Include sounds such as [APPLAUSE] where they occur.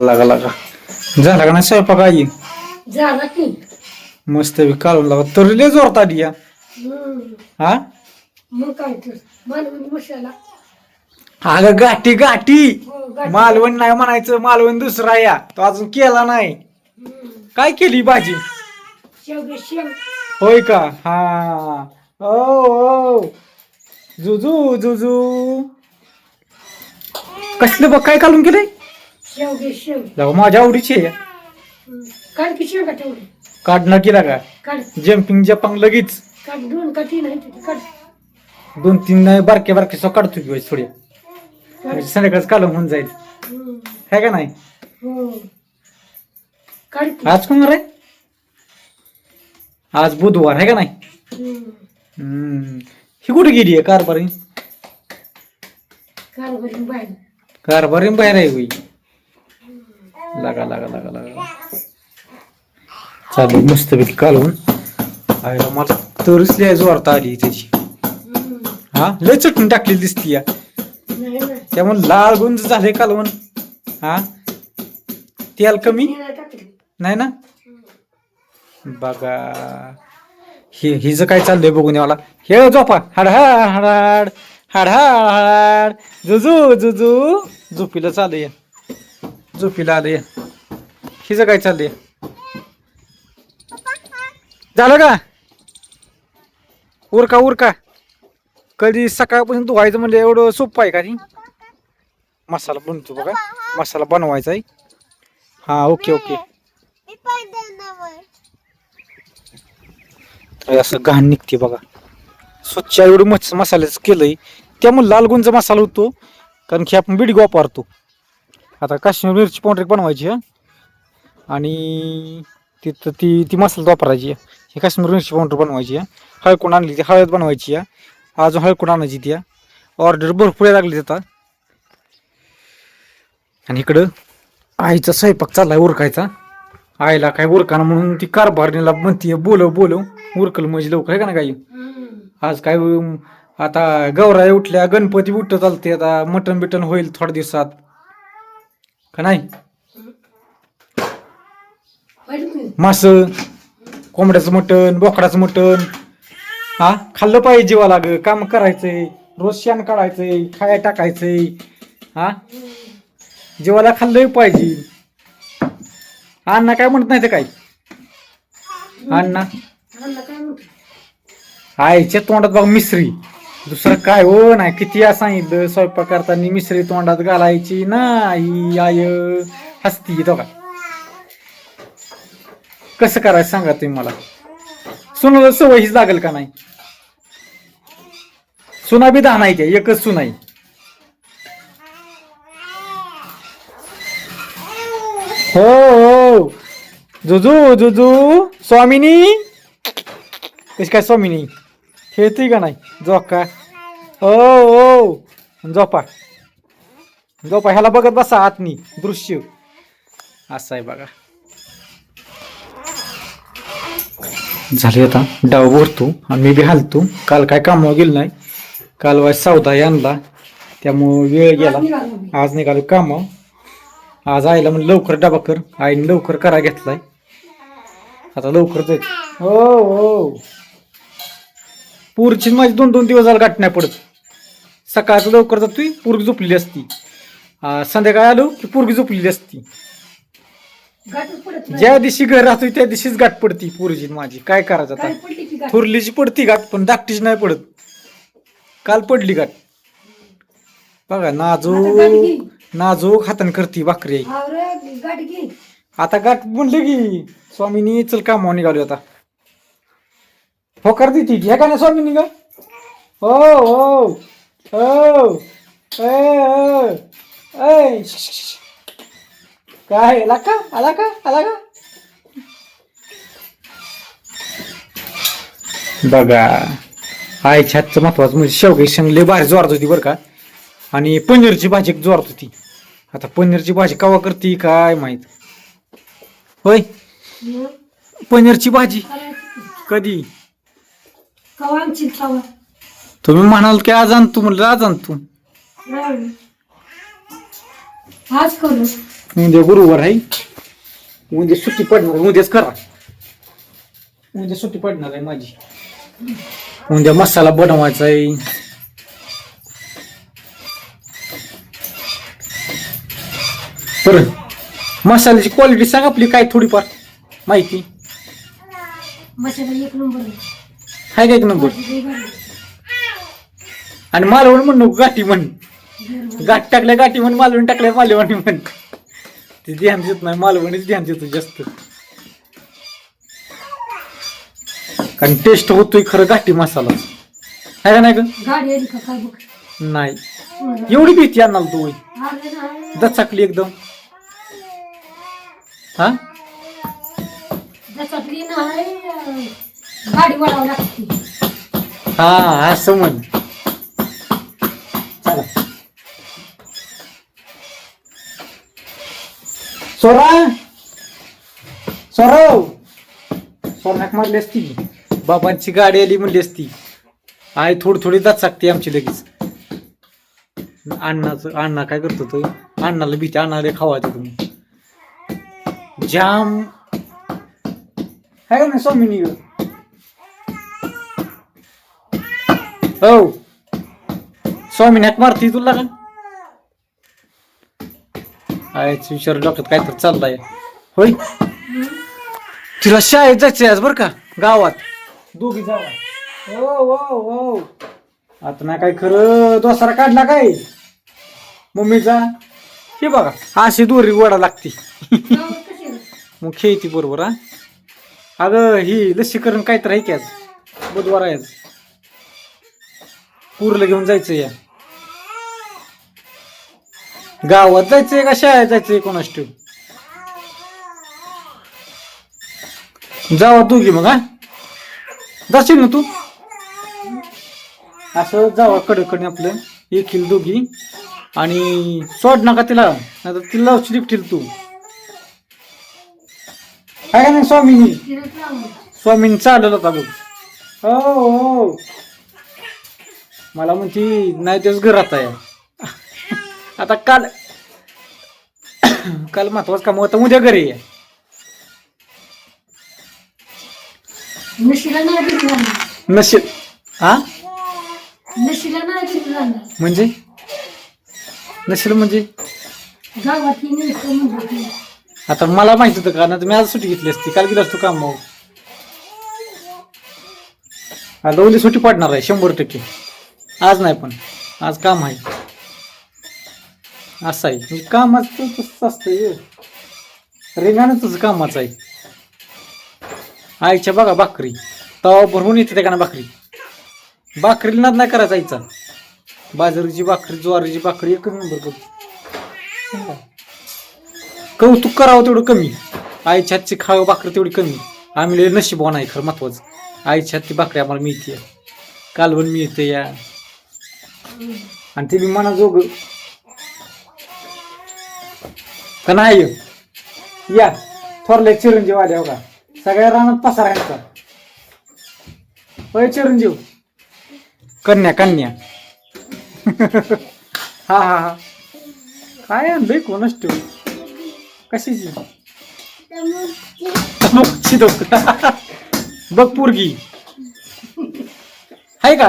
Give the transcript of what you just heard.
लागा लागा. झाला का नाही स्वयंपाक आई झाला की. मस्त काढून लागा तरी लय जोरत आली या. हा? मग काय तर मालवणी मसाला अगं गाठी गाठी. हो. मालवण नाही म्हणायचं मालवण दुसरा या. तो अजून केला नाही. काय केली भाजी? शेवगे शेव होय का? हा. ओ ओ. जुजू जुजू. कसलं बघ काय काढून गेले शेवगे शेव. जाऊ माझ्या आवडीची आहे. काढ की शेवगा तेवढी? काढणं केला का काढ. जम्पिंग जपांग लगेच. काढ दोन नाही तिथे काढ. दोन तीन नाही बारके बारके सो काढतो की थोडी. म्हणजे संध्याकाळच काढून होऊन जाईल. हम्म. है का नाही? हो. काढ की. आज कोण आहे आज बुधवार आहे का नाही? हम्म. हम्म. ही कुठे गेली आहे? कारभारी बाहेर. कारभारी बाहेर आहे होई लागा लागा लागा लागा. चालू मस्त पैकी कालवून. आयला मला तरच लिहायचं वार्ता आली त्याची. हा? लय चटणी टाकलेली दिसती या. त्यामुळे लाल गुंज झाले कालवण हा? तेल कमी? नाही ना? बघा. हे हिचं काय चाललंय बघून याला हे झोपा. हाड हाड हाड हाड जुजू जुजू. झोपीला चालू या झोपीला आले या हिचं काय चाललंय? झालं का? उरका उरका. कधी सकाळपासून धुवायचं म्हणजे एवढं सोपं आहे का ती? मसाला बनतो बघा. मसाला बनवायचा आहे. हा ओके ओके. असं घाण निघते बघा. स्वच्छ एवढं मच मसाल्याचं केलंय. त्यामुळे लाल गुंज मसाला होतो. कारण की आपण बिडगो वापरतो आता काश्मीर मिरची पावडर बनवायची. आणि तिथं ती ती मसाला वापरायची. ही काश्मीर मिरची पावडर बनवायची आहे. हळकुंड आणली ती हळद बनवायची आहे. अजून हळकुंड आणायची ती ऑर्डर भरपूर लागली आता आणि इकडं आईचा स्वयंपाक चाललाय उरकायचा. आईला काय उरकाना म्हणून ती कारभारणीला म्हणतीये बोलव बोलव. उरकल म्हणजे लवकर आहे का ना काही. आज काय आता गौराई उठल्या गणपती उठत चालते आता मटण बिटन होईल थोड्या दिवसात. का नाही? मास कोंबड्याचं मटण बोकडाचं मटण. हा? खाल्लं पाहिजे जीवाला ग काम करायचंय. रोज शेण काढायचंय खाया टाकायचंय. हा? जीवाला खाल्लंही पाहिजे. अण्णा काय म्हणत नाही ते काय अण्णा आईच्या तोंडात बघ मिसरी. दुसरं काय हो नाही किती या सांगितलं? स्वयंपाक करताना मिसरी तोंडात घालायची नाही आय हसती तो का? कसं करायचं सांगा तुम्ही मला? सुनाला सवय हीच लागेल का नाही? सुना बी दहा नाही त्या एकच सुनाई हो हो. जुजू जुजू. स्वामिनी? कशी काय स्वामिनी? खेळते का नाही? जो का हो हो. झोपा. झोपा ह्याला बघत बसा आतनी दृश्य. असं आहे बघा. झाले आता डाव भरतो आणि मी बी हालतो. काल काय कामावर गेलो नाही. काल वाय सौदा आणला त्यामुळं वेळ गेला. आज निघालो कामावर. आज आईला म्हणलं लवकर डबा कर. आईने लवकर करा घेतलाय. आता लवकर जायचं हो हो. पूरची माझी दोन दोन दिवस झाला गाठ नाही पडत. सकाळचं लवकर जातोय पूर्ग झोपलेली असती. संध्याकाळी आलो की पूर्गी झोपलेली असती. ज्या दिवशी घर राहतोय त्या दिवशीच गाठ पडती पूर्जी माझी. काय करायचं आता? थोरलीची पडती गाठ पण धाकटीची नाही पडत. काल पडली गाठ. बघा नाजूक. नाजूक हाताने करती भाकरी. आई आता गाठ म्हणले की. स्वामीनी चल कामावर निघालो आता. होकार देते ह्या का नाही स्वामीनी का हो हो. हो श, श. काय आला का? आला का? आला का? बघा आईच्या हातचं महत्वाचं म्हणजे शेवगे शेंगले भारी जोरात होती बरं का. आणि पनीरची भाजी एक जोरात होती. आता पनीरची भाजी कवा करते काय माहीत. होय? हं. पनीरची भाजी. कधी? कवा? तुम्ही म्हणाल की आज आणतो म्हणलं आज आणतो. आज करू. उद्या गुरुवार आहे. उद्या सुट्टी पडणार उद्याच करा. उद्या सुट्टी पडणार आहे माझी. उद्या मसाला बनवायचा आहे. बरं मसाल्याची क्वालिटी सांग आपली काय थोडीफार माहिती. मसाला एक नंबर आहे. आहे का एक नंबर. आणि मालवण म्हण नको गाठी म्हण. गाठ टाकल्या गाठी म्हण मालवण टाकल्या मालवणी म्हण. ते ध्यान देत नाही मालवणीच ध्यान देतो जास्त. कारण टेस्ट होतोय खरं गाठी मसाला. आहे का नाही ग? नाही. एवढी भीती आणणार तू ना. दचाकली एकदम. हा? हा असं म्हण. सोरा? सोरव? सोरनाक मारली असती बाबांची गाडी आली म्हणली असती. आई थोडी थोडी जात सांगते आमची लगेच. अण्णाचं अण्णा काय करतो तो? अण्णाला भीती अण्णाला खावायचं तुम्ही जाम. आहे का नाही स्वामिनी? हो. स्वामी नॅक मारती तुला का? आयच विचार डोक्यात काय तर चाललाय. होय? तिला शाळेत जायचंय आज बर का गावात. दोघी जावा. हो हो हो. आता ना काय खरं दोसारा काढला काय? मम्मीचा हे बघा अशी दोरी वडा लागते. मग खेळती बरोबर हा? अगं ही लसीकरण काय तर आहे की आज? बुधवार आहे आज. पूरला घेऊन जायचं या. गावात जायचंय का शाळेत जायचंय कोणास ठेव जावा तू घे मग हा? जाशील ना तू? असं जावा कडकडे आपलं येखील दोघी. आणि सोड नका तिला नाही तिला स्लिपतील तू काय का नाही स्वामीनी? तिला लावून. होता बघ हो हो. मला म्हणती नाही तेच घरात आहे. आता काल [COUGHS] काल महत्वाचं काम होतं उद्या घरी नाही झाला नशीब हा? नाही म्हणजे? नसेल म्हणजे? म्हणलं की. आता मला माहीत होतं का ना मी आज सुट्टी घेतली असती. काल गेलो असतो काम मग आता उद्या सुट्टी पडणार आहे शंभर टक्के. आज नाही पण. आज काम आहे. असं आहे कामाचं तसंच असतं रेंगाणं तुझं कामाचं आहे. आईच्या बघा भाकरी. तवा भरवून येते त्या भाकरी. भाकरीला नाद नाही करायचा आईचा. बाजरीची भाकरी ज्वारीची भाकरी एकच नंबर करतो कौतुक करावं तेवढं कमी. आईच्या हातची खावं भाकरी तेवढी कमी. आम्ही नशीब नशीबवान आहे खरं महत्वाचं. आईच्या हातची भाकरी आम्हाला मिळते कालवण मिळते या. आणि ते मी मनाजोग. का नाही? या. थोरले चिरंजीव आल्या हो का सगळ्या रानात पसारा होय चिरंजीव. कन्या कन्या. [LAUGHS] हा हा हा. काय आणलंय कोणच ठेव कशाची? [LAUGHS] बघ पोरगी. आहे का?